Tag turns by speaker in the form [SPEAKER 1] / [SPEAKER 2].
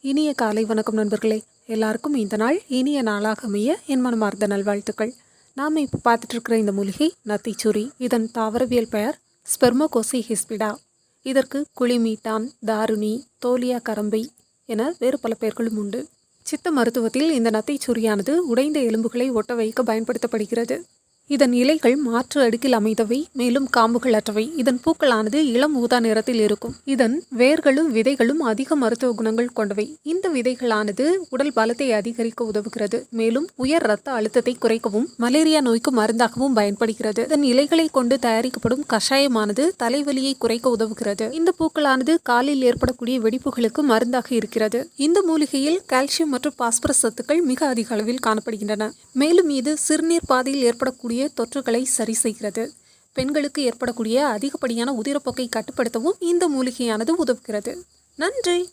[SPEAKER 1] இனிய காலை வணக்கம் நண்பர்களே. எல்லாருக்கும் இந்த நாள் இனிய நாளாக அமைய என் மனமார்ந்த நல்வாழ்த்துக்கள். நாம் இப்போ பார்த்துட்டு இருக்கிற இந்த மூலிகை நத்திச்சுரி இதன் தாவரவியல் பெயர் ஸ்பெர்மோகோசி ஹிஸ்பிடா இதற்கு குளிமீட்டான் தாருணி தோலியா கரம்பை என வேறு பல பெயர்களும் உண்டு. சித்த மருத்துவத்தில் இந்த நத்தைச்சுரியானது உடைந்த எலும்புகளை ஒட்ட வைக்க பயன்படுத்தப்படுகிறது. இதன் இலைகள் மாற்று அடுக்கில் அமைந்தவை மேலும் காம்புகள் அற்றவை இதன் பூக்களானது இளம் ஊதா நிறத்தில் இருக்கும். இதன் வேர்களும் விதைகளும் அதிக மருத்துவ குணங்கள் கொண்டவை. இந்த விதைகளானது உடல் பலத்தை அதிகரிக்க உதவுகிறது. மேலும் உயர் ரத்த அழுத்தத்தை குறைக்கவும் மலேரியா நோய்க்கு மருந்தாகவும் பயன்படுகிறது. இதன் இலைகளை கொண்டு தயாரிக்கப்படும் கஷாயமானது தலைவலியை குறைக்க உதவுகிறது. இந்த பூக்களானது காலில் ஏற்படக்கூடிய வெடிப்புகளுக்கு மருந்தாக இருக்கிறது. இந்த மூலிகையில் கால்சியம் மற்றும் பாஸ்பரஸ் சத்துக்கள் மிக அதிக அளவில் காணப்படுகின்றன. மேலும் இது சிறுநீர் பாதையில் ஏற்படக்கூடிய ஏற்படக்கூடிய தொற்றுகளை சரி செய்கிறது. பெண்களுக்கு ஏற்படக்கூடிய அதிகப்படியான உதிரப்போக்கை கட்டுப்படுத்தவும் இந்த மூலிகையானது உதவுகிறது. நன்றி!